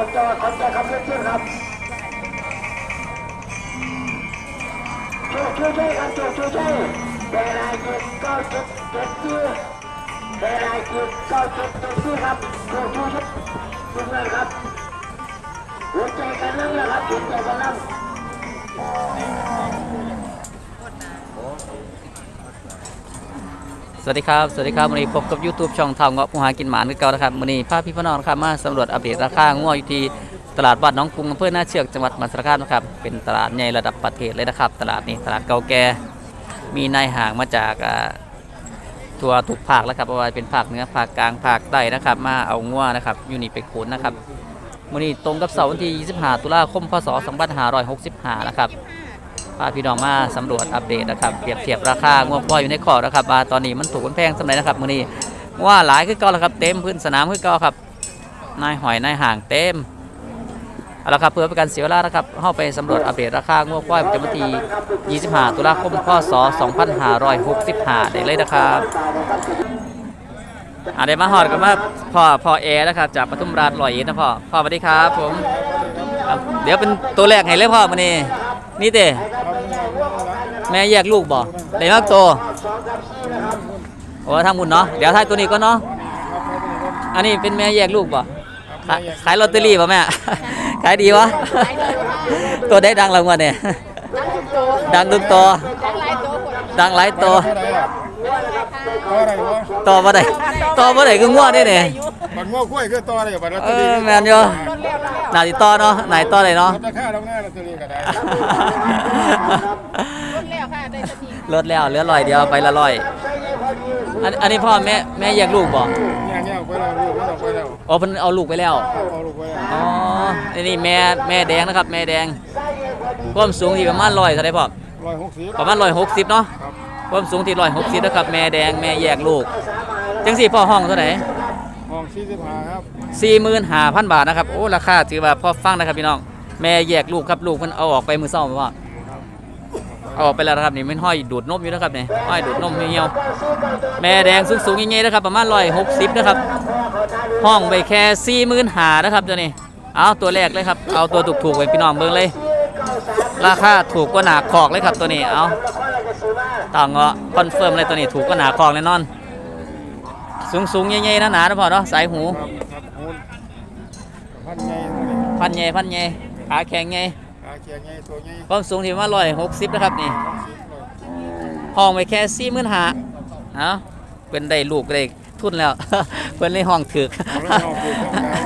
ผมจะขอใจคำเชื่อครับช่วยช่วยช่วยครับช่วยช่วยช่วยเวลาหยุดก็จุดจุดที่อเวลาหยุดก็จุดจุดที่อครับช่วยช่วยช่วยทุกท่านครับหัวใจกันนั่งนะครับหัวใจกันนั่ง วัสดีครับ สวัสดีครับวันนี้พบกับ YouTube ช่องทางเงาะผู้หากินหมานคือเก่านะครับวันนี้พาพี่พนองนครับมาสำรวจอัปเดตราคาง้ออยู่ที่ตลาดวัดหน้องกรุงอำเภอหน้าเชือกจังหวัดมหาสารคามนะครับเป็นตลาดใหญ่ระดับประเทศเลยนะครับ ตลาดนี้ตลาดเก่าแก่มีนายห่างมาจากอ่าทั่วทุกภาคแล้วครับเพราะว่าเป็นภาคเหนือภาคกลางภาคใต้นะครับ มาเอาง้อนะครับอยู่นี่ไปขนนะครับวันนี้ตรงกับเสาร์วันที่ 25 ตุลาคม พศ 2565 นะครับ พาพี่น้องมาสำรวจอัปเดตนะครับเปรียบเทียบราคางวกว่าอยู่ในขอนะครับว่าตอนนี้มันถูกมันแพงสำหรับนะครับมื้อนี้ว่าหลายคือเก่าแล้วครับเต็มพื้นสนามคือเก่าครับนายหอยนายห่างเต็มเอาละครับเพื่อเป็นการเสียเวลานะครับเข้าไปสำรวจอัปเดตราคางวกว่าประจำวันที่25 ตุลาคมพศ2565ได้เลยนะครับอ่าได้มาหอดกันมาพ่อพ่อแอร์นะครับจากปทุมราชลอยเอ็ดนะพ่อพ่อสวัสดีครับผม เดี๋ยวเป็นตัวแรกให้เลยพ่อมื้อนี้ นี่เต้แม่แยกลูกบ่ได้มากโตโอ้ทำบุญเนาะเดี๋ยวท้ายตัวนี้ก็เนาะอันนี้เป็นแม่แยกลูกบ่ขายลอตเตอรี่ป่ะแม่ ขายดีวะตัวได้ดังรางวัลเนี่ยดังทุกตัวดังหลายตัว ต่ออะไรวะต่อบ่ได้ต่อบ่ได้คือง่วงนี่เนี่ยบันง้อกล้วยคือต่ออะไรบันลอตเอเตอรี่อแม่นอยู่น่าสิต่อเนาะไหนต่อได้เนาะลดราคาลงหน้าลอตเตอรี่ก็ได้แล้วค่ะได้สติลดแล้วเหลือร้อยเดียวไปละร้อยอันอันนี้พ่อแม่แม่แยกลูกบ่เนี่ยเนี่ยไปแล้วลูกไม่ต้องไปแล้วอ๋อเพิ่นเอาลูกไปแล้ว เอาลูกไปแล้วอ๋อนี่นี่แม่แม่แดงนะครับ แม่แดงความสูงที่ประมาณร้อยเท่าไหรพ่อ ร้อยหกสิบประมาณร้อยหกสิบเนาะ ครับ ความสูงที่ร้อยหกสิบนะครับ แม่แดงแม่แยกลูก จังสี่พ่อห้องเท่าไหร่ห้องสี่สิบห้าครับสี่หมื่นห้าพันบาทนะครับ โอ้ราคาถือว่าพอฟังนะครับพี่น้อง แม่แยกลูกครับลูกเพิ่นเอาออกไปมือเศร้าไหมพ่อเอาออกไปแล้วนะครับนี่มันห้อยดูดนมอยู่นะครับนี่ห้อยดูดนมเหี่ยวๆแม่แดงสูงสูงๆยังไงนะครับประมาณร้อยหกสิบนะครับ ห้องไปแค่สี่หมื่นหานะครับตัวนี้เอาตัวแรกเลยครับเอาตัวถูกๆไว้พี่น้องเบิ่งเลย ราคาถูกกว่าหนาคอกเลยครับตัวนี้เอา ต่างเงาะคอนเฟิร์มเลยตัวนี้ถูกกว่าหนาคอกแน่นอน สูงสูงๆใหญ่ๆนะหนาๆนะพอเนาะสายหูครับครับโอนพันไงตัวนี้พันใหญ่พันใหญ่ขาแข็งใหญ่ขาเคียงไงตัวไงความสูงที่มาร้อยหกสิบนะครับนี่หกสิบเลยห้องไปแค่สี่หมื่นหาเอาเป็นได้ลูกได้ทุนแล้วเป็นในห้องถือกเอาแล้วเอาปลูกต้องการ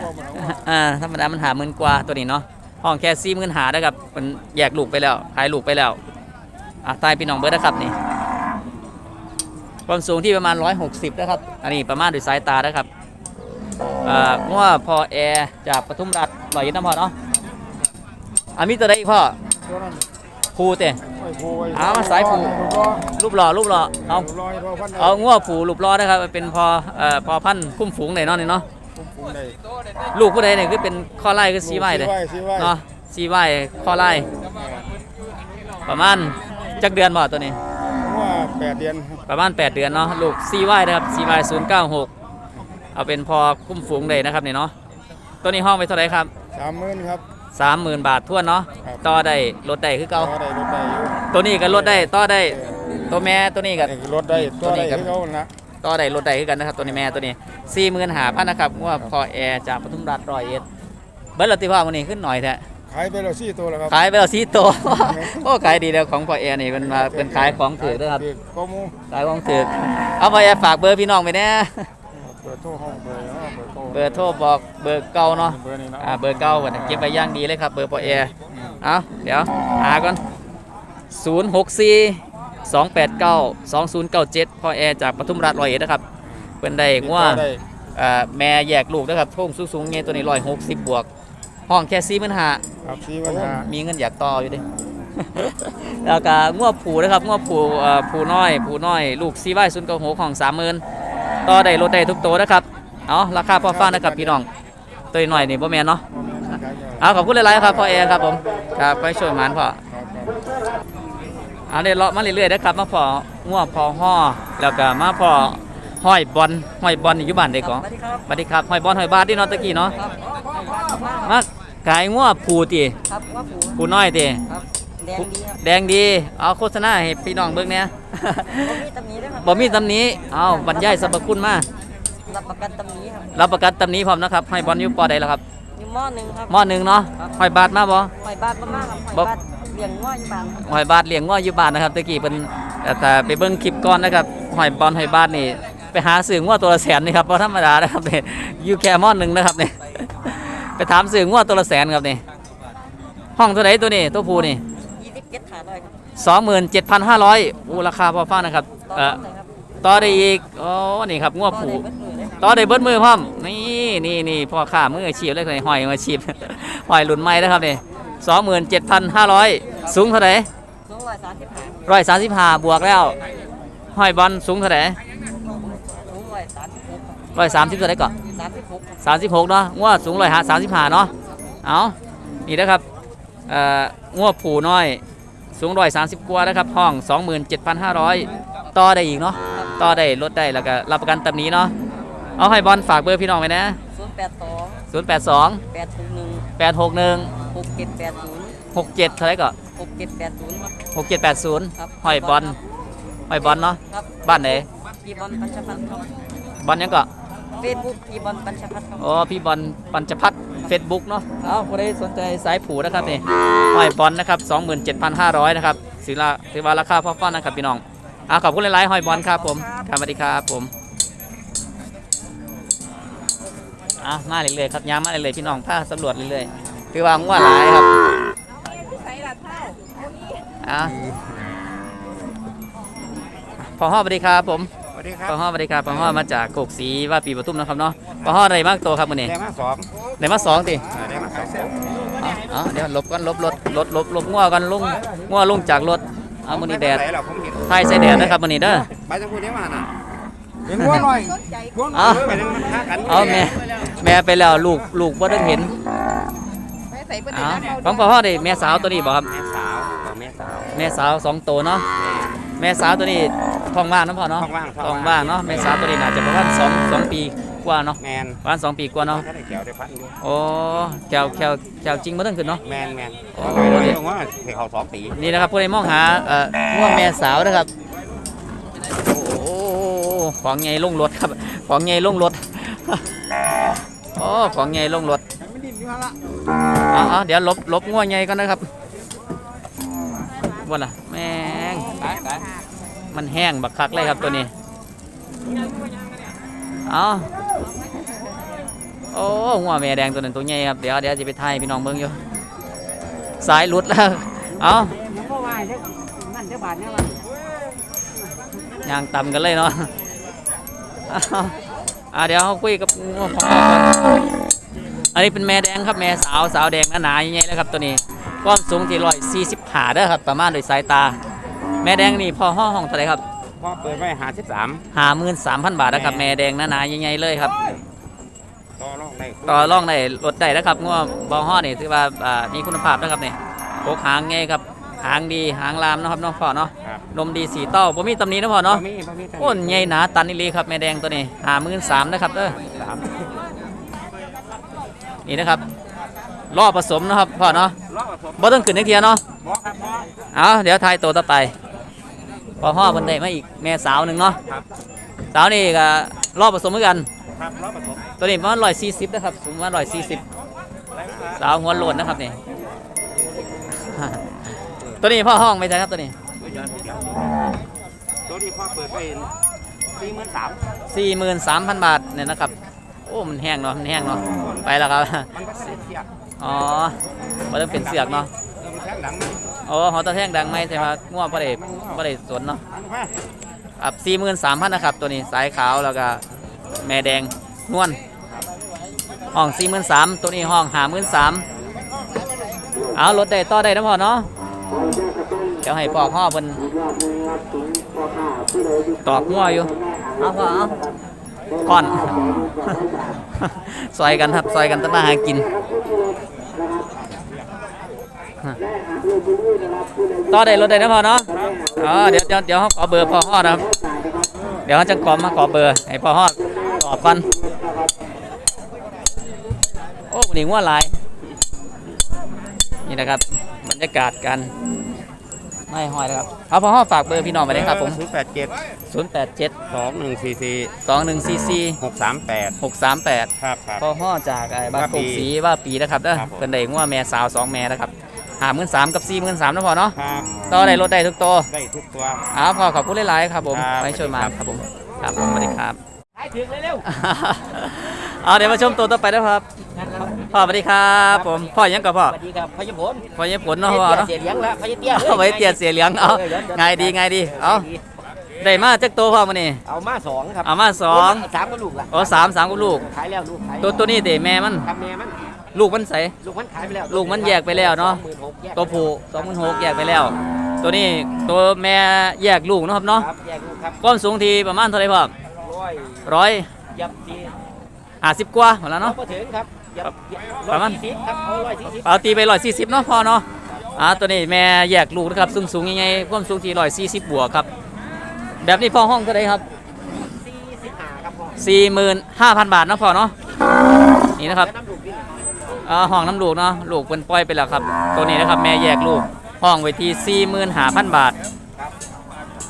พ่อมันเอามาอ่าธรรมดามันหาหมื่นกว่าตัวนี้เนาะห้องแค่สี่หมื่นหานะครับมันแยกลูกไปแล้วขายลูกไปแล้ว อะตายพี่น้องเบิร์ดนะครับนี่ความสูงที่ประมาณ 160 นะครับ อันนี้ประมาณด้วยสายตานะครับอ่างัวพอแอร์จากปทุมรัฐลอยยินน้ำพอเนาะอันมีตัวใดอีกพ่อตัวนั้นผูเต้ไอ้โพไเอามาสายผูรูปหล่อรูปหล่อเอาง้อให้พ่อพันเอางัวผูรูปหล่อนะครับเป็นพอเอ่อพอพันคุ้มฝูงไหนเนาะนี่เนาะลูกได้ลูกผู้ใดเนี่ยคือเป็นข้อไล่คือซีไว้เลยเนาะซีไว้ข้อไล่ประมาณ จักเดือนบ่ตัวนี้ ว่าแปดเดือนประมาณ 8 เดือนเนาะลูกซีไว้นะครับซีไว้ศูนย์เก้าหกเอาเป็นพอคุ้มฝูงเลยนะครับนี่เนาะตัวนี้ห้องไปเท่าไหร่ครับ สามหมื่นครับสามหมื่นบาททั่วนเนาะครับ ต่อได้ลดได้คือเก่าต่อได้รถได้อยู่ตัวนี้ก็ลดได้ต่อได้ตัวแม่ตัวนี้ก็นี่รถได้ตัวได้นี้ก็ที่เขานะต่อได้ลดได้คือกันนะครับตัวนี้แม่ตัวนี้สี่หมื่นหาพันนะครับว่าพอแอร์จากปทุมราชร้อยเอ็ดเบิร์ดลติภาพวันนี้ขึ้นหน่อยแท้ ขายไปแล้วสี่ตัวแล้วครับขายไปแล้วสี่ตัว โอ้ขายดีแล้วของพอแอร์นี่เป็นมาเป็นขายของถือด้วยครับเด็กก็มูขายของถือเอาพอแอร์ฝากเบอร์พี่น้องไปแน่เปิดโทรห้องเบอร์เนาะเบอร์โทรเบอร์โทรบอกเบอร์เก่าเนาะเบอร์นี้นะอ่าเบอร์เก่าก่อนเก็บไปย่างดีเลยครับเบอร์พอแอร์เอาเดี๋ยวหาก่อนศูนย์หกสี่สองแปดเก้าสองศูนย์เก้าเจ็ดพอแอร์จากปทุมราชร้อยเอ็ดนะครับเป็นได้ว่าได้เอ่อแม่แยกลูกนะครับทุ่งสูงๆเงี้ยตัวนี้ร้อยหกสิบบวก ห้องแค่สี่หมื่นห้าครับสี่วันห้ามีเงินอยากต่ออยู่ดิแล้วก็งวบผูนะครับงวบผูเอ่อผูน้อยผูน้อย ลูกซีไว้ศูนย์เก้าหกของสามหมื่นต่อได้รถได้ทุกตัวนะครับเอาราคาพอฟังนะครับพี่น้องตัวน้อยนี่บ่แม่นเนาะเอาขอบคุณหลายๆครับพ่อแอร์ครับผมครับไปช่วยหมานพ่อเอาเดี๋ยวเลาะมาเรื่อยๆนะครับมาพอง่วพอห่อแล้วก็มาพอ ห้อยบอลห้อยบอลนี่อยู่บ้านเด็กก่อนสวัสดีครับสวัสดีครับห้อยบอลห้อยบาทที่เนอตะกี้เนาะครับมากมากขายงัวผูติครับว่าผูผูน้อยติครับแดงดีครับแดงดีเอาโฆษณาให้พี่น้องเบิ่งเนี่ยบ่มีตำหนิด้วยครับบ่มีตำหนี้เอาบรรยายสรรพคุณมารับประกันตำหนิครับรับประกันตำหนี้พร้อมนะครับห้อยบอลอยู่ปอใดแล้วครับอยู่หม้อหนึ่งครับหม้อหนึ่งเนาะครับห้อยบาทมาบ่หอยบาทบ่มากครับหอยบ่บาทเลี้ยงง้ออยู่บ้านครับหอยบาทเลี้ยงง้ออยู่บ้านนะครับตะกี้เป็นแต่แต่ไปเบิ่งคลิปก่อนนะครับหอยบอลหอยบาทนี่ ไปหาซื้อง้อตัวละแสนนี่ครับเพราะธรรมดานะครับนี่อยู่แค่หม้อหนึ่งนะครับนี่ไปถามซื้อง้อตัวละแสนครับนี่ห้องเท่าไหร่ตัวนี้ตัวผู้นี่ยี่สิบเก็ดขาด้วยครับสองหมื่นเจ็ดพันห้าร้อยอู้ราคาพอฟังนะครับต่อเอ่อรองได้ครับต่อได้อีกอ๋อนี่ครับง้อต่อผู้ได้เบิดมือเลยครับต่อได้เบิดมือพร้อมนี่นี่นี่พ่อข้ามืออาชีพเลยคนนี้หอยมืออาชีพหอยหลุนไม้นะครับนี่สองหมื่นเจ็ดพันห้าร้อยสูงเท่าไหร่สองร้อยสามสิบห้าร้อยสามสิบห้าบวกแล้วหอยบอลสูงเท่าไหร่ สูงร้อยสามสิบหกค รับร้อยสามสิบเท่าไหร่ก่อนสามสิบหกครับสามสิบหกเนาะง้อสูงร้อยห้าสามสิบห้าเนาะเอานี่นะครับเอ่อง้อผูน้อยสูงร้อยสามสิบกว่านะครับห้องสองหมื่นเจ็ดพันห้าร้อยต่อได้อีกเนาะต่อได้ลดได้แล้วก็รับประกันตำหนี้เนาะเอาให้บอลฝากเบอร์พี่น้องไว้นะศูนย์แปดสองศูนย์แปดสองแปดหกหนึ่งแปดหกหนึ่งหกเจ็ดแปดศูนย์หกเจ็ดเท่าไหรก็หกเจ็ดแปดศูนย์ครับหกเจ็ดแปดศูนย์ครับหอยบอลหอยบอลเนาะครับบ้านไหนพี่บอลปัญชพัฒน์ครับบอลยังก็ เฟซบุ๊กพี่บอลปัญชพัฒน์ครับอ๋อพี่บอลปัญจพัฒน์เฟซบุ๊กเนาะเอาคนใดสนใจสายผูนะครับนี่หอยบอลนะครับสองหมื่นเจ็ดพันห้าร้อยนะครับถือละถือว่าราคาพอฟันนะครับพี่น้องอ่าขอบคุณหลายๆหอยบอลครับผมครับสวัสดีครับผมอะมาเรื่อยๆครับย้ำมาเรื่อยๆพี่น้องพาสำรวจเรื่อยๆคือว่างัวหลายครับอะพอห้อสวัสดีครับผมสวัส ดีครัปอบห้อสวัสดีครับปอห้อมาจากโกกสีว่าปีปทุมนะครับเนาะปอห้ออะไรมากตัวครับมื้อนี้ได้มาสองได้มาสองติเออได้มาสองเอาเอาเดี๋ยวหลบกันหลบรถรถหลบหลบงัวกันลุงงัวลุงจากรถเอามื้อนี้แดดไหนเราผมเห็นไทยใส่แดดนะครับมื้อนี้เด้อไปจังพูดได้มาน่ะเห็นหัวหน่อยหัวหน่เอาอยไปนั่งฆ่ากันเอาแม่แม่ไปแล้วลูกลูกบ่ได้เห็นเอาของปอห้อได้แม่สาวตัวนี้บ่ครับแม่สาวบอกแม่สาวแม่สาวสองตัวเนาะแม่สาวตัวนี้ ท้องว่างเนาะพ่อเนาะท้องว่างท้องว่างเนาะแม่สาวตัวนี้น่าจะประมาณสองสองปีกว่าเนาะแมนประมาณสองปีกว่าเนาะถ้าได้เกี่ยวได้พันอยู่โอ้แกวแกวแกวจริงบ่ต้องขึ้นเนาะแมนแมนโอ้โอ้ยตรงว่าเห็นเขาสองปีนี่นะครับผู้ใดมองหาเอ่อง่วงแม่สาวนะครับโอ้โหของไงลงรถครับของไงลงรถโอ้ของไงลงรถไม่ดิ้นอยู่ฮะละเอาเอาเดี๋ยวลบลบง่วงไงก่อนนะครับว่าล่ะ มันแห้งบักคักเลยครับตัวนี้ เอาโอ้หัวแม่แดงตัวนั้นตัวใหญ่ครับเดี๋ยวเดี๋ยวจะไปถ่ายพี่น้องเบิ่งอยู่สายหลุดแล้ว เอาเพราะว่าเด้มันเด้บาทเนี่ยว่างต่ำกันเลยเนาะเอาอ่าเดี๋ยวเขาคุยกับงัวพ่อก่อนอันนี้เป็นแม่แดงครับแม่สาวสาวแดงหนาๆใหญ่ๆนะครับตัวนี้ความสูงที่ร้อยสี่สิบห้าเด้อครับประมาณโดยสายตา แม่แดงนี่พอห้องห้องเท่าไหรครับพ่อเปิดไว้หาสิบสามหาหมื่นสามพันบาทนะครับแม่แดงหนาๆใหญ่ๆเลยครับ ต่อรองได้ต่อร่องได้ลดได้นะครับงัวบอห้อนี่ถือว่าอ่ามีคุณภาพนะครับนี่โคกหางไงครับหางดีหางลามเนาะครับเน้องพ่อเนาะครับนมดีสีเต้าบ่มีตำหนินะพ่อเนาะบ่มีบ่มีตำหนิโอ้นใหญ่หนาตันนี่เลยครับแม่แดงตัวนี้หาหมื่นสามนะครับเด้อสามนี่นะครับรอบผสมนะครับพ่อเนาะรอบผสมบ่ต้องขึ้นในเทียเนาะหมอครับหมอเอาเดี๋ยวทายตัวต่อไป พอห่อเพิ่นได้มาอีกแม่สาวหนึ่งเนาะครับ สาวนี่ก็รอบผสมเหมือนกัน ครับรอบผสมตัวนี้ประมาณร้อยสี่สิบนะครับสูงประมาณร้อยสี่สิบสาวหัวโลนนะครับนี่ ตัวนี้พ่อห้องไม่ใช่ครับตัวนี้ ตัวที่พ่อเปิดไปสี่หมื่นสามสี่หมื่นสามพันบาทเนี่ยนะครับ โอ้มันแห้งเนาะมันแห้งเนาะไปแล้วครับ มันก็เสียเทียบอ๋อมันต้องเป็นเสือกเนาะ เออมันแท่งดังนะอ๋อหอตะแท่งดังไหมใช่ไหมครับง่วงประเดี๋ประเดี๋สนเนาะครับสี่หมื่นสามพันนะครับ ตัวนี้สายขาวแล้วก็แม่แดงนวลห้องสี่หมื่นสามตัวนี้ห้องหาหมื่นสามเอารถได้ต่อได้นะพ่อเนาะเดี๋ยวให้ปอกห่อเพิ่นตอกงัวอยู่เอาพ่อเอาก่อนซอยกันครับซอยกันตะมาหากิน ต่อได้รถได้นะพ่อเนาะอ๋อเดี๋ยวเดี๋ยวเดี๋ยวขอเบอร์พ่อห่อนะครับ เดี๋ยวเราจะกรอบมาขอเบอร์ให้พ่อฮอดตอบกันโอ้วันนี้งัวหลาย นี่นะครับบรรยากาศกันไม่ห้อยนะครับเอาพ่อฮอดฝากเบอร์พี่น้องไปเลยครับผมศูนย์แปดเจ็ด087 สองหนึ่งสี่สี่2144 หกสามแปด638 ครับครับ พ่อห่อจากไอ้บ้านว่าโคปีกสีว่าปีนะครับเด้อครับผม เป็นได้งัวแม่สาวสองแม่นะครับ หาหมื่นสามกับสี่หมื่นสามนะพ่อเนาะครับต่อได้รถได้ทุกตัวได้ทุกตัวอ้าวพ่อขอบคุณหลายๆครับผมครับไปช่วยมาครับครับผมครับผมสวัสดีครับขายถึงเร็วเอาเดี๋ยวมาชมตัวต่อไปนะครับพ่อสวัสดีครับผมพ่อยังกับพ่อสวัสดีครับพยพลพ่อยังผลเนาะพ่อเนาะเสียเลี้ยงละพยเตี้ยเอาไว้เตียเสียเหลียงเอาไงายดีไงายดีเอาได้มาจักตัวพ่อมานี่เอามาสองครับเอามาสองสามก็ลูกละโอ้สามสามกับลูกขายแล้วลูกขายตัวตัวนี้เดแม่มันครับแม่มัน ลูกมันใส ลูกมันขายไปแล้วลูกมันแยกไปแล้วเนาะหมื่นหกแยกตัวผู้สองพันหกแยกไปแล้ว ตัวนี้ตัวแม่แยกลูกเนาะครับเนาะครับแยกลูกครับความสูงทีประมาณเท่าไหร่พ่อร้อยร้อยยับดีห้าสิบกว่าหมดแล้วเนาะ พอถึงครับยับประมาณอยสี่สิบครับเอาร้อยสี่สิบเอาตีไปร้อยสี่สิบเนาะพ่อเนาะอ่าตัวนี้แม่แยกลูกนะครับสูงสูงยังไงความสูงที่ร้อยสี่สิบบวกครับ แบบนี้พ่อห้องเท่าไหร่ครับ สี่สิบห้าครับพ่อสี่หมื่นห้าพันบาทเนาะพ่อเนาะนี่นะครับ แล้วน้ำ ลูกนี่อ่าห้องน้ำลูกเนาะลูกเป็นปล่อยไปแล้วครับ ตัวนี้นะครับแม่แยกลูกห้องไว้ที่สี่หมื่นห้าพันบาท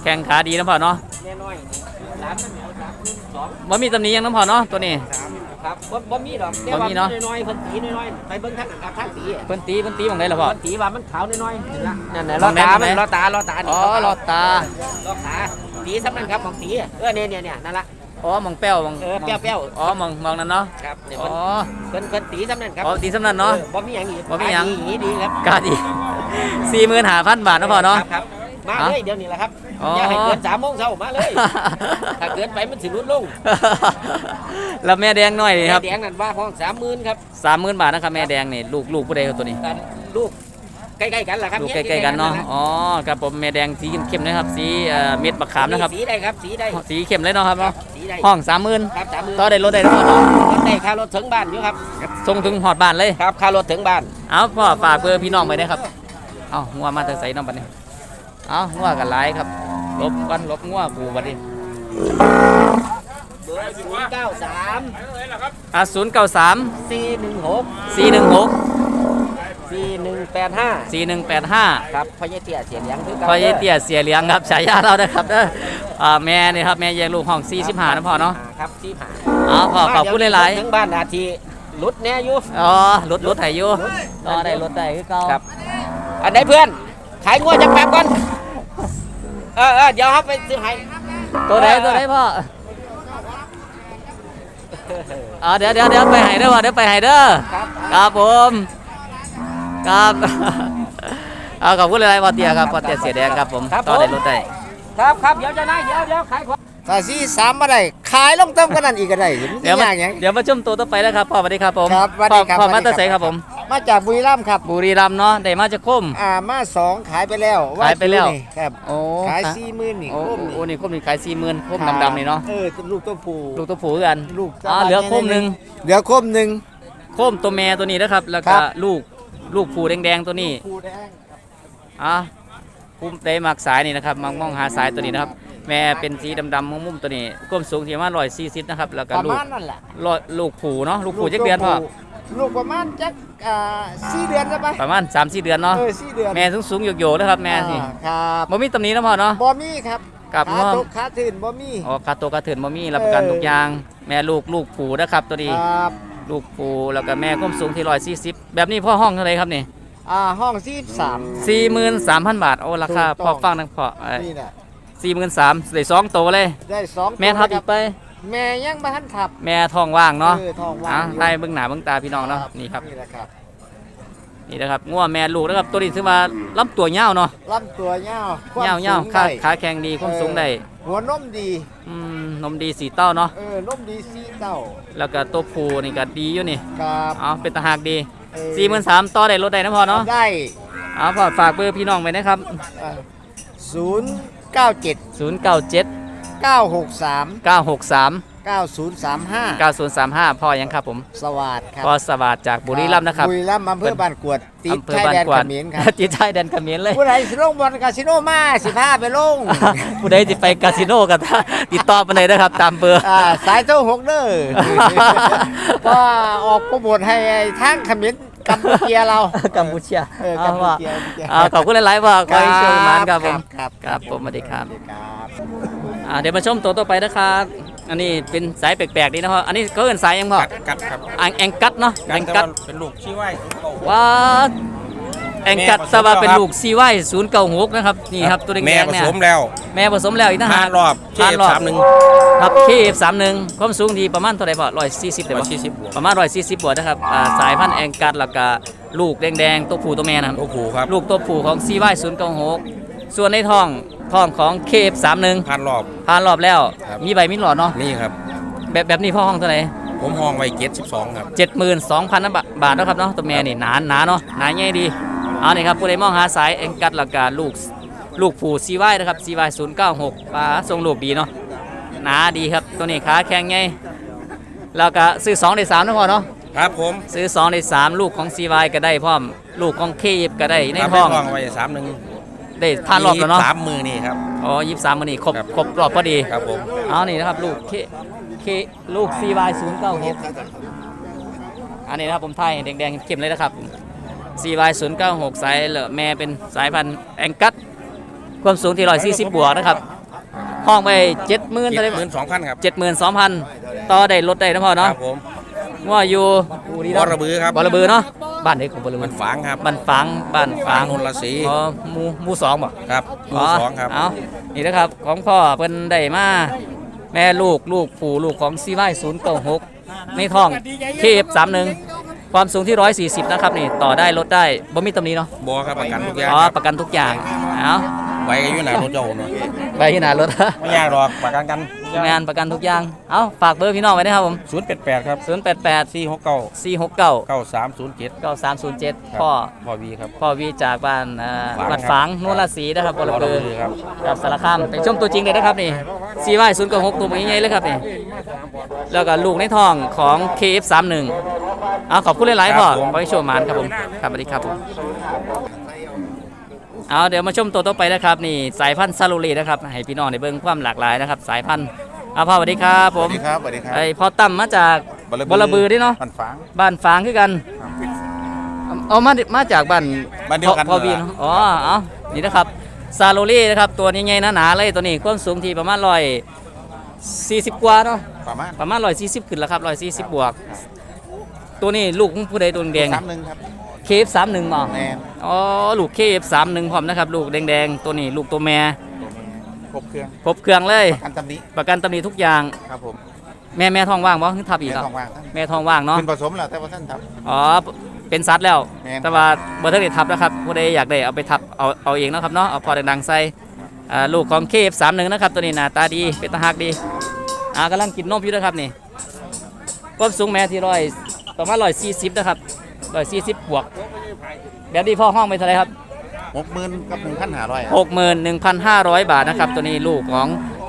แข้งขาดีนะพ่อเนาะแน่น้อยสามมันเอาสามคูณสองว่ามีตำหนิยังนะพ่อเนาะตัวนี้ สามครับบ่บ่มีดอกแต่บ่ว่ามีเนาะน้อยๆเพิ่นสีน้อยๆไปเบิ่งทางครับทางสีเพิ่นตีเพิ่นตีบังไดล่ะพ่อ เพิ่นสีว่ามันขาวน้อยๆนี่ละนั่นน่ะมลอองแน่ตามไหมมันลอตาลอตาอ๋อหลอดตา ลอตาสีสำนันครับของสีเออเนี่ยเนี่ยเนี่ยนั่นละ อ๋อมองแป้วมองเออแป้วๆอ๋อมองมองนั่นเนาะครับเนี่ยอ๋อ เพิ่นเพิ่นเพิ่นสีสำนันครับอ๋อตีสำนันเนาะออบ่มีหยังอีกบ่มีหยังดีดีครับกาดีสี่หมื่นห้าพันบาทนะพ่อเนาะ ครับครับมาอะเลยเดี๋ยวนี้แหละครับอ๋ออ อย่าให้เกินสามโมงเช้ามาเลยถ้าเกินไปมันสิลดลงแล้วแม่แดงหน่อยนี่ครับแดงนั่นว่าห้องสามหมื่นครับสามหมื่นบาทนะครับแม่แดงนี่ลูกลูกผู้ใดครับตัวนี้ กันลูก ใกล้ๆกันแหละครับลูกใกล้ๆกันเนาะอ๋อครับผมแม่แดงสีเข้มๆนะครับสีเอ่อเม็ดบักขามนะครับสีได้ครับสีได้สีเข้มเลยเนาะครับเนาะสีได้ห้องสามหมื่นครับสามหมื่นต่อได้รถได้รถเนาะรถได้ค่ารถถึงบ้านอยู่ครับส่งถึงหอดบ้านเลยครับค่ารถถึงบ้านเอาพ่อฝากเบอร์พี่น้องไปนะครับเอางัวมาแต่ใส่น้องบัดนี้เอางัวกันหลายครับลบกันลบงัวกูบัดนี้เบอร์ศูนย์เก้าสามอะศูนย์เก้าสามสี่หนึ่งหกสี่หนึ่งหก สี่หนึ่งแปดห้าสี่หนึ่งแปดห้าครับพ่อเยเตี้ยเสียเลี้ยงคือพ่อเยเตี้ยเสียเลี้ยงครับฉายาเราได้อครับเด้ออ่าแม่นี่ครับแม่แยกลูกห้องสี่สิบห้านะพ่อเนาะครับสี่หาเอาพ่อขอบคุณหลายถึงบ้านนาทีรุดแน่อยู่ๆอ๋อรถรถไถอยู่ต่อได้รถได้คือเก่าครับ อันไหนเพื่อน ขายงวดจะแป๊บก่อน เออเออเดี๋ยวครับไปซื้อให้ตัวไหนตัวไหนพ่ออ๋อเดี๋ยวเดี๋ยวเดี๋ยวไปให้เด้อพ่อเดี๋ยวไปให้เด้อครับครับผม ครับ เอาขอบคุณหลายๆพ่อเตี้ยครับพ่อเตี้ยเสียแดงครับผม ต่อได้รถได้ครับครับเดี๋ยวจะได้เดี๋ยวเดี๋ยวขายของถ้าสี่สามมาได้ขายลงเติมกันนั่นอีกก็ได้เดี๋ยวมาอย่างหยังเดี๋ยวมาชมตัวต่อไปแล้วครับพ่อสวัสดีครับผมครับสวัสดีครับพ่อพ่อสวัมาสดีตาครับเสครับผม มาจากบุรีรัมย์ครับ บุรีรัมย์เนาะได้มาจากคม อ่ามาสองขายไปแล้วขายไปแล้วานี่ครับโอ้ขายสี่หมื่นนี่โอ้โคมโอ้นี่นี่คมนี่ขายสี่หมื่นคมดำๆนี่เนาะเออลูกตัวผู้ลูกตัวผู้กันลูกอ๋อเหลือคมหนึ่งเหลือโคมหนึ่ง คมตัวแม่ตัวนี้นะครับ แล้วครัก็บลูก ลูกผู้แดงๆตัวนี้ผู้แดงอะพุ่มเตะมักสายนี่นะครับมองมองหาสายตัวนี้นะครับ แม่เป็นสีดำๆมุมๆตัวนี้ก้มสูงที่ประมาณร้อยสี่สิบนะครับแล้วก็ประลูกมาณนั่นแหละร้อยลูกผูเนาะลูกผูจักเดือนพ่อลูกประมาณจักอ่าสี่เดือนใช่ปะประมาณ3ามสี่เดือนเนาะเออสี่เดือนแม่สูงสูงๆโยกๆนะครับแม่สิอ่าครับบ่มีตำหนี้นะพ่อเนาะบ่มีครับกับขาง้อตกขาถื่นบ่มีอ๋อคาโตวกระเถินบ่มีรับประกันเออทุกอย่างแม่ลูกลูกผูนะครับตัวนี้ ครับ ลูกผูแล้วก็แม่ก้มสูงที่ร้อยสี่สิบแบบนี้พ่อห้องเท่าไหร่ครับนี่อ่าห้องสี่สาม สี่หมื่นสามพันบาท โอ้ราคาถูกพต้อองฟังนะพ่อนี่แหละสี่หมื่นสามได้สองโตวเลย ได้สองแม่ทับตัวอีกไป แม่ยังบ่ทันทับแม่ท้องว่างเนาะออทองว่าอะงอยู่ไล่เบื้องหน้าเบื้องตาพี่น้องเนาะนี่ครับนี่แหละครับนี่นะครับงัวแม่ลูกนะครับตัวนี้ถือว่าลำตัวยาวเนาะลำตัวยาวควมยาวยาวสูงขาได้ขาแข็งดีความสูงได้ หัวนมดี อืมนมดีสีเต้าเนาะเออนมดีสีเต้าแล้วก็ตัวผูนี่ก็ดีอยู่นี่กับเอาเป็นตาหากดีเอ่อสี่หมื่นสามต่อได้รถได้นะพ่อเนาะได้เอาพ่อฝากเบอร์พี่น้องไว้นะครับศูนย์เก้าเจ็ดศูนย์เก้าเจ็ดเก้าหกสามเก้าหกสาม 9035 9035พ่อยังครับผมสวัสดครับพ่อสวัสดิ์จากบุรีรัมย์นะครับบุรีรัมย์อำเภอบ้านกวดติดอำเภอชายบ้านแดนกวาเขดมรครับติดชายแดนเขมรเลยผู้ใดสิลงบอลคาสิโนมาสิพาไปลงผู้ใดจะไปคาสิโนกันติดต่อไปเลยนะครับ ตามเบอร์อ่าสายโต้หกเด้อก็ออกโปรโมทให้ทางเขมรกัมพูเชียเรากัมพูชาเออเอากัมพูว่าเชียกัมพูเชียเอาขอบคุณหลายๆว่าขอให้โชคดีมากครับผมครับครับผมสวัสดีครับสวัสดีครับอ่าเดี๋ยวมาชมตัวต่อไปนะครับ อันนี้เป็นสายแปลกๆดีนะครับอันนี้ก็เป็นสายยังพ่อกัดครับแองแองกัดเนาะแองกัดเป็นลูกชี้ไว้เก่าว้าแองกัดแม่ผสมสว่าเป็นแล้วครับลูกซีไว้ศูนย์เก้าหกนะครับนี่ครับตัวแดงๆแม่เนี่ยผสมแล้ว แม่ผสมแล้วอีกนะฮะผ่านรอบผ่านรอบสามหนึ่งครับเคฟสามหนึ่งความสูงดีประมาณเท่าไหร่พ่อร้อยสี่สิบเดี๋ยว140บวกประมาณร้อยสี่สิบบวกนะครับอ่าสายพันธุ์แองกัดแล้วก็ลูกแดงๆตัวผู้ตัวแม่นะครับโอ้โหครับลูกตัวผู้ของซีไว้ศูนย์เก้าหกส่วนในท้อง ท้องของเคฟสามหนึ่งผ่านรอบ ผ่านรอบแล้ว ครับ มีใบมีหลอดเนาะนี่ครับ แบบแบบนี้พ่อห้องเท่าไหร่ผมห้องไว้เจ็ดสิบสองครับ เจ็ดหมื่นสองพันบาทนะครับเนาะตัวแม่นี่หนาหนาเนาะหนาใหญ่ดีเอานี่ครับผู้ใดมองหาสายแองกัดหลักการลูกลูกผูซีไว้นะครับซีไว้ศูนย์เก้าหกปลาทรงลูกดีเนาะหนาดีครับตัวนี้ขาแข็งไงแล้วก็ซื้อสองได้สามนะพ่อเนาะ ครับผมซื้อสองได้สามลูกของซีไว้ก็ได้พร้อม ลูกของเคฟก็ได้ในครับท้อง ห้องไว้สามหนึ่ง ได้ผ่านรอบแล้วเนาะสามมือนี่ครับ อ๋อยี่สามมันนี่ครบครับครบรอบพอดีครับผมเอานี่นะครับลูกเคเคลูก CY 0 9 6อันนี้นะครับผมไทยแดงๆเข้มๆเลยนะครับ CY 0 9 6สายเหลอแม่เป็นสายพันธุ์แองกัสความสูงที่140บวกนะครับ ห้องไป70,000เจ็ดเท่าไหร่หมื่นสองพันครับ72,000ต่อได้ลดได้นะพ่อคเนาะรับผมว่าอยู่บุรีบอรัมระย์บือครับบอระบือเนาะ บ้านเด็กของบอระบืมัอนฝางครับ บ้านฝังบ้านฝังนนทศรี อ๋อหมูหมูสองบ่ ครับหมูสองครับ เอานี่นะครับ ของพ่อเพิ่นได้มา แม่ลูกลูกปู่ลูกของซีไวศูนย์เก้าหกในท้องเคฟสามหนึ่งความสูงที่ร้อยสี่สิบนะครับนี่ ต่อได้ลดได้บ่มีตำหนี้เนาะบอครับประกันทุกอย่างอ๋อครับ ประกันทุกอย่าง เอา ไว้กันอยู่หนารถเจ้าเนาะไปที่ไหนรถ ไม่ยากหรอกประกันกันงานประกันทุกอย่าง เอาฝากเบอร์พี่น้องไว้นะครับผม ศูนย์แปดแปดครับศูนย์แปดแปดสี่หกเก้าสี่หกเก้าเก้าสามศูนย์เจ็ดเก้าสามศูนย์เจ็ดพ่อพ่อวีครับ พ่อวีจากบ้านเอ่อฝางบ้านฝางนวลราศีนะครับบอระเบือครับ กับสารคามไปชมตัวจริงเลยนะครับนี่ซีไวศูนย์กับหกตัวใหญ่ๆเลยครับนี่แล้วก็ลูกในท้องของ KF31 เอาขอบคุณหลายๆพ่อขอให้โชว์หมานครับผม ครับสวัสดีครับผม เอาเดี๋ยวมาชมตัวต่อไปนะครับนี่สายพันธุ์ซาลูรีนะครับให้พี่น้องได้เบิ่งความหลากหลายนะครับ สายพันธุ์เอาพ่อสวัสดีครับผมสวัสดีครับสวัสดีครับไอพ่อตั้มมาจากบอระบือเดิเนาะมันฟางบ้านฝางคือกันเอามามาจากบ้านบ้านเดียวกันพ่อวีเหรอเนาะอ๋อเอานี่นะครับซาโลลี่นะครับตัวนี้ใหญ่หนาๆเลยตัวนี้ความสูงที่ประมาณร้อยสี่สิบกว่าเนาะประมาณประมาณร้อยสี่สิบขึ้นแล้วครับร้อยสี่สิบบวก ตัวนี้ลูกของผู้ใดตัวแดงสามหนึ่งครับ เคฟสามหนึ่งมาแมนอ๋อลูกเคฟสามหนึ่งพร้อมนะครับลูกแดงๆตัวนี้ลูกตัวแม่ครบเครื่องครบเครื่องเลยประกันตำหนี้ประกันตำหนิทุกอย่าง ครับผมแม่แม่ท้องว่างบ่คือทับอีกแม่แล้วทองว่างท่านแม่ท้องว่างเนาะเป็นผสมแล้วแต่ว่าท่านทอ๋อเป็นซัดแล้ว แม่น แต่ว่าบ่ทันได้ทับนะครับผู้ใดอยากได้เอาไปทับเอาเอาเองเนาะครับเนาะเอาพอดังๆใส่อ่าลูกของเคฟสามหนึ่งนะครับตัวนี้หน้าตาดีเป็นตาหักดีอ่ากำลังกินนมอยู่นะครับนี่ความสูงแม่ที่ร้อยประมาณร้อยสี่สิบนะครับ ร้อยสี่สิบบวก แบบนี้พ่อห้องไปเท่าไหรครับำหกหมื่นกับหนึ่งพันห้าร้อยหกหมื่นหนึ่งพันห้าร้อยบาทนะครับ ตัวนี้ลูกของ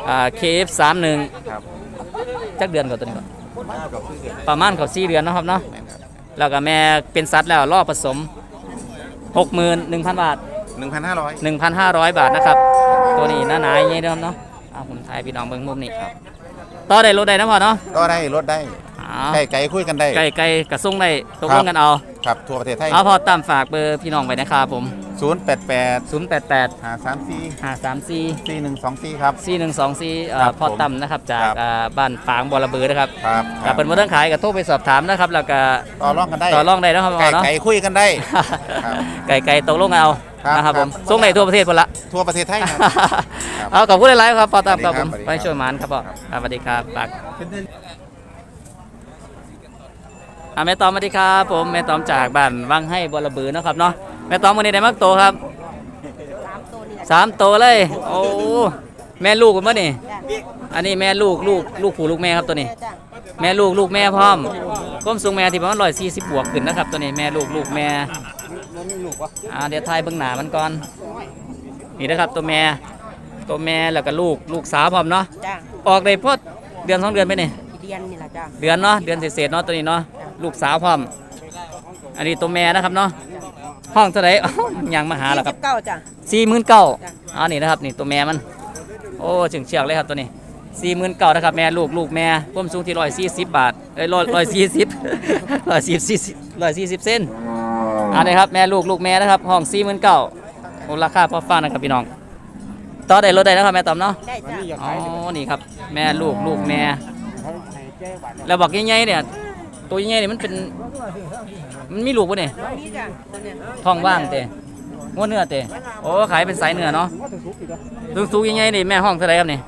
อ่าเคฟสามหนึ่งครับจักเดือนก่อนตัวนี้ก่อนมากกว่าคือเดือนประมาณเขาสี่เดือนเนาะครับเนาะแมนครับแล้วก็แม่เป็นสัตว์แล้วรอบผสม61,000บาทหนึ่งพันห้าร้อย1,500บาทนะครับ ตัวนี้หน้าหนาอย่างนี้เด้อเนาะเอาผมถ่ายพี่น้องเบิ่งมุมนี้ต่อได้รถได้นะพ่อเนาะก็ได้ลดได้เอาไก่ไก่คุยกันได้ไก่ไก่กระส่งได้ตกคลรังบกันเอา ครับ ทั่วประเทศไทยเอาพอตามฝากเบอร์พี่น้องไว้นะครับผมศูนย์แปดแปด088หาสามสี่534สี่หนึ่งสองสี่ครับ 4124เอ่อครับพ่อผมตั้มนะครับจากครับ อ่าบ้านฝางบอระเบือนะครับครับคกัรับบเป็นบ่ต้องขายก็โทรไปสอบถามนะครับแล้วก็ต่อรองกันได้ต่อรองได้นะครับพ่ไก่อเนาะ ไก่คุยกันได้ ครับไก่ไก่ตกลงเอาครับนะครับคผรับมส่งในทั่วประเทศหมดละ ทั่วประเทศไทยครับเอาขอบคุณหลายๆครับปอตามครับผมสวัสดีครับไปช่วยหมันครับพ่อครับสวัสดีครับฝาก อ่าแม่ตอมสวัสดีครับผมแม่ตอมจากบ้านวังให้บอระบือเนาะครับเนาะแม่ตอมวันนี้ได้มักโตครับสามโตเลย โอ้แม่ลูกกันปะนี่ อันนี้แม่ลูกลูกลูกผู้ลูกแม่ครับตัวนี้แม่ลูกลูกแม่พร้อมก้มสูงแม่ที่ประมาณร้อยสี่สิบบวกขึ้นนะครับตัวนี้แม่ลูกลูกแม่อ่าเดี๋ยวทายเบื้องหน้ามันก่อนนี่นะครับตัวแม่ตัวแม่แล้วก็ลูกลูกสาวพร้อมเนาะจ้าออกได้พอดเดือนสองเดือนไปนี่อดือนนี่แหละจ้ะเดือนเนาะเดือนเศษๆเนาะตัวนี้เนาะ ลูกสาวพร้อม อันนี้ตัวแม่นะครับเนาะห้องเท่าไหร่อ้าวยังมาหาแล้วครับสิเก้าจ้ะ สี่หมื่นเก้าจ้ะอันนี้นะครับนี่ตัวแม่มัน โอ้ถึงเชือกเลยครับตัวนี้สี่หมื่นเก้านะครับแม่ลูกลูกแม่ความสูงที่ร้อยสี่สิบบาทเอ้ยร้อยร้อยสี่สิบร้อยสี่สิบร้อยสี่สิบเซนอันนี้ครับแม่ลูกลูกแม่นะครับห้องสี่หมื่นเก้าโอ้ราคาพอฟ้านะครับพี่น้อง ต่อได้รถได้นะครับแม่ตอมเนาะ ได้จ้ะ อ๋อ นี่ครับ แม่ลูกลูกแม่เขาให้แก้บัตรแล้วบอกใหญ่ๆเนี่ย ตัวใหญ่ๆเนี่ยมันเป็นมันมีลูกปะเนี่ยนี่จ้ะตัวเนี้ยท้องว่างเตะงวเนื้อเตะโอ้ขายเป็นสายเนื้อเนาะสูงสูงๆใหญ่ๆนี่แม่ห้องเท่าไหรครับนี่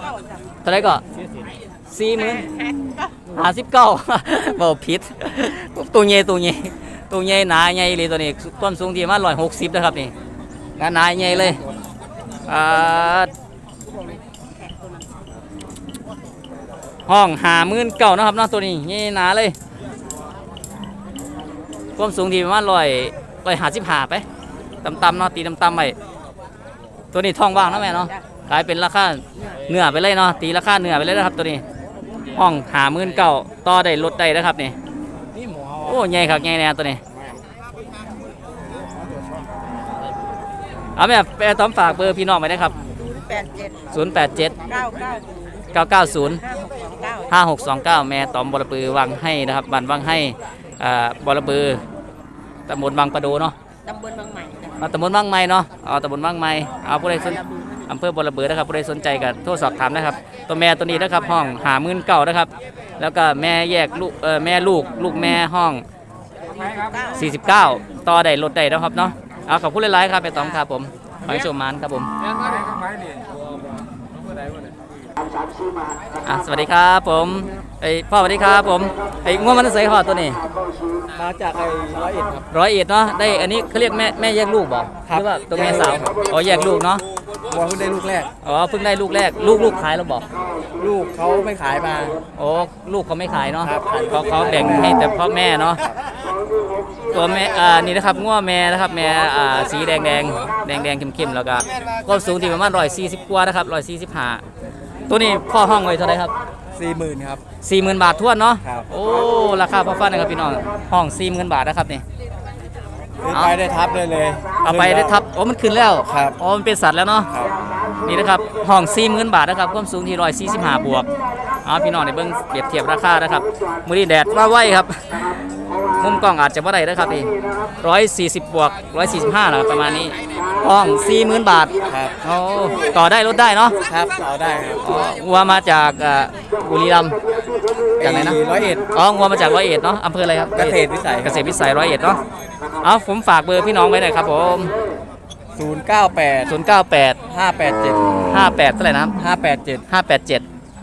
เก้าจ้ะเท่าไหรก็สี่หมื่นห้าสิบเก้าเบาผิดตัวใหญ่ตัวใหญ่ตัวใหญ่หนาใหญ่เลยตัวนี้ความสูงที่ประมาร้อยหกสิบนะครับนี่หนาหนาใหญ่เลยอ่า ห้องหาหมื่นเก้านะครับเนาะตัวนี้ใหญ่หนาเลยความสูงที่ประมาณร้อยร้อยห้าสิบห้าไปต่ำๆเนาะตีต่ำๆไปตัวนี้ท้องว่างเนาะแม่เนาะกลายเป็นราคาเนื้อไปเลยเนาะตีราคาเนื้อไปเลยนะครับตัวนี้ห้องหาหมื่นเก้าต่อได้ลดได้นะครับนี่โอ้ใหญ่ครับใหญ่แน่ตัวนี้เอาแม่แปรต้อมฝากเบอร์พี่น้องไว้นะครับแปดเจ็ด0 8 7เก้าเก้า9 9 0ห้าหกสองเก้า5629 แม่ตอมบรบือวังให้นะครับบ้านวังให้อ่าบรบือตำบลบางประดูเนาะตำบลบางใหม่จ้ะเอาตำบลบางไม้เนาะเอาตำบลบางไม้เอาผู้ใดสนอำเภอบรบือนะครับผู้ใดสนใจก็โทรสอบถามนะครับ ตัวแม่ตัวนี้นะครับห้องหาหมื่นเก่านะครับ แล้วก็แม่แยกลูกเออแม่ลูกลูกแม่ห้อง 49 ต่อได้ลดได้นะครับเนาะเอาขอบคุณหลายๆครับไปตอมครับผมขอให้โชมมันครับผมแม่นมาได้ก็ไปนี่เมื่อไหร่เมื่อไหร่ อะสวัสดีครับผมไอยพ่อสวัสดีครับผมไอ้ง่วงมันใส่หอตัวนี้มาจากไอ้ร้อยเอ็ดครับ ร้อยเอ็ดเนาะได้อันนี้เขาเรียกแม่แม่แยกลูกบอกหรือว่าตัวแม่สาวอ๋อแยกลูกเนาะวัวเพิ่งได้ลูกแรกอ๋อเพิ่งได้ลูกแรก ลูกลูกขายแล้วบอกลูกเขาไม่ขายมาโอ้ลูกเขาไม่ขายเนาะครับเขาเขาแบ่งให้แต่พ่อแม่เนาะตัวแม่อ่านี่นะครับง่วแม่นะครับแม่อ่าสีแดงแดงแดงแดงเข้มเข้มๆแล้วก็ความสูงที่ประมาณร้อยสี่สิบกว่านะครับร้อยสี่สิบห้า ตัวนี้พ่อห้องไว้เท่าไหรครับสี่หมื่นครับ สี่หมื่นบาททวนเนาะครับ โอ้ราคาพ่อฟ้านะครับพี่น้องห้องสี่หมื่นบาทนะครับนี่ ซื้อไปได้ทับเลยเลยเอาไปได้ทับโอ้มันขึ้นแล้วครับอ๋อมันเป็นสัตว์แล้วเนาะครับ นี่นะครับห้องสี่หมื่นบาทนะครับความสูงที่ร้อยสี่สิบห้าบวกเอาพี่น้องในเบิ้งเปรียบเทียบราคานะครับมือนี้แดดว่าไว้ครับ มุมกล้องอาจจะว่าได้นะครับนี่ร้อยสี่สิบบวกร้อยสี่สิบห้าหรอประมาณนี้ ห้องสี่หมื่นบาทครับโอ้ต่อได้ลดได้เนาะครับเอาได้ครับอ๋อวัวมาจากเอ่อบุรีรัมย์จากไหนนะร้อยเอ็ดอ๋อวัวมาจากร้อยเอ็ดเนาะอำเภออะไรครับเกษตรวิสัยเกษตรวิสัยร้อยเอ็ดเนาะเอาผมฝากเบอร์พี่น้องไว้หน่อยครับผมศูนย์เก้าแปดศูนย์เก้าแปดห้าแปดเจ็ดห้าแปดเท่าไหร่นะครับห้าแปดเจ็ดห้าแปดเจ็ด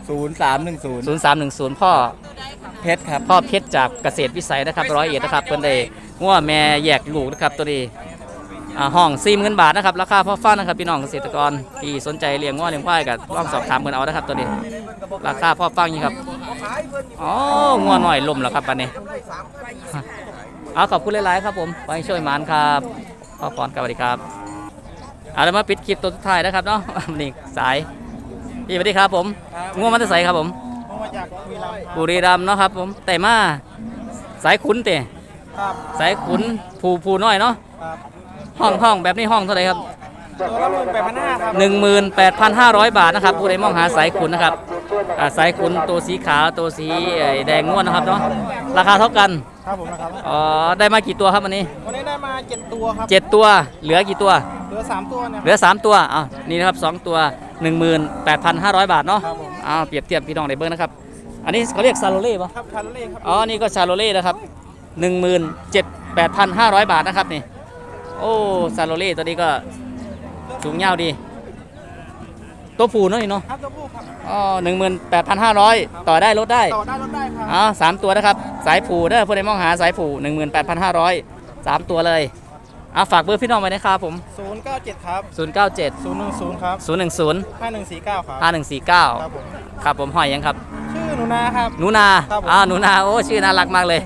ศูนย์สามหนึ่งศูนย์ศูนย์สามหนึ่งศูนย์พ่อเพชรครับพ่อเพชรจากเกษตรวิสัยนะครับร้อยเอ็ดนะครับเพิ่นได้งัวแม่แยกลูกนะครับตัวนี้อ่า ห้องสี่หมื่นบาทนะครับราคาพ่อฟ้านะครับพี่น้องเกษตรกรที่สนใจเลี้ยงงัวเลี้ยงควายกับลองสอบถามกันเอานะครับตัวนี้ ราคาพ่อฟังนี่ครับอ๋องัวหน่อยลมแล้วครับปันนี้เอาขอบคุณหลายๆครับผมไปช่วยหมานครับพ่อพรครับสวัสดีครับเอาแล้วมาปิดคลิปตัวสุดท้ายนะครับเนาะนี่สายพี่สวัสดีครับผมงัวมันจะใสครับผมมาจากวีรัมบุรีรัมย์เนาะครับผมแต่มาสายขุนเตะครับสายขุนผูผูน้อยเนาะครับ ห้องห้องแบบนี้ห้องเท่าไหร่ครับตัวละหมื่นแปดพันห้าครับหนึ่งหมื่นแปดพันห้าร้อยบาทนะครับผู้ใดมองหาสายขุนนะครับอ่าสายขุนตัวสีขาวตัวสีเอ่อแดงนวลนะครับเนาะราคาเท่ากันครับผมนะครับอ๋อได้มากี่ตัวครับวันนี้ วันนี้ได้มาเจ็ดตัวครับเจ็ดตัวเหลือกี่ตัว เหลือสามตัวเนี่ย เหลือสามตัวอะนี่นะครับสองตัวหนึ่งหมื่นแปดพันห้าร้อยบาทเนาะครับผม อ้าวเปรียบเทียบพี่น้องในเบิ้งนะครับ อันนี้เขาเรียกซาโลเล่ปะ ครับคันเล่ครับอ๋อ นี่ก็ชาโลเล่นะครับหนึ่งหมื่นเจ็ดแปดพันห้าร้อยบาทนะครับนี่ โอ้ชาโลเล่ตัวนี้ก็สูงยาวดี ตัวผูเนาะนี่เนาะครับตัวผู้ครับอ๋อหนึ่งหมื่นแปดพันห้าร้อยต่อได้ลดได้ต่อได้รถได้ครับอ๋อสามตัวนะครับสายผูเด้อผู้ใดมองหาสายผูหนึ่งหมื่นแปดพันห้าร้อยสามตัวเลยเอาฝากเบอร์พี่น้องไว้นะครับผมศูนย์เก้าเจ็ดครับศูนย์เก้าเจ็ดศูนย์หนึ่งศูนย์ครับศูนย์หนึ่งศูนย์ห้าหนึ่งสี่เก้าครับห้าหนึ่งสี่เก้าครับผมครับผมหอยยังครับชื่อหนูนาครับหนูนาครับผมอ่าหนูนาโอ้ชื่อน่ารักมากเลย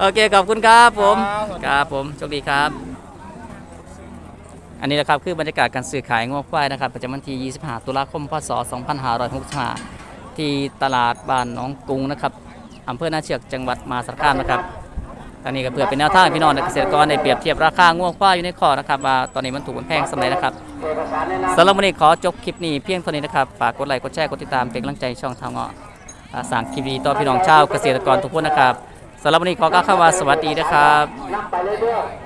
โอเคขอบคุณครับผมครับสวัสดีครับผมโชคดีครับ อันนี้นะครับคือบรรยากาศการซื้อขายงวควายนะครับประจำวันที่ 25 ตุลาคม พศ 2565 ที่ตลาดบ้านหนองกุงนะครับอำเภอนาเชือกจังหวัดมาสารคามนะครับทางนี้ก็เพื่อเป็นแนวทางให้พี่น้องเกษตรกรได้เปรียบเทียบราคาง่วงควายอยู่ในคอนะครับว่าตอนนี้มันถูกมันแพงสมัยนะครับสำหรับวันนี้ขอจบคลิปนี้เพียงเท่านี้นะครับฝากกดไลค์กดแชร์กดติดตามเป็นกำลังใจช่องทางเงาะอ่าสร้างคลิปดีต่อพี่น้องชาวเกษตรกรทุกคนนะครับสำหรับวันนี้ขอกล่าวคำว่าสวัสดีนะครับ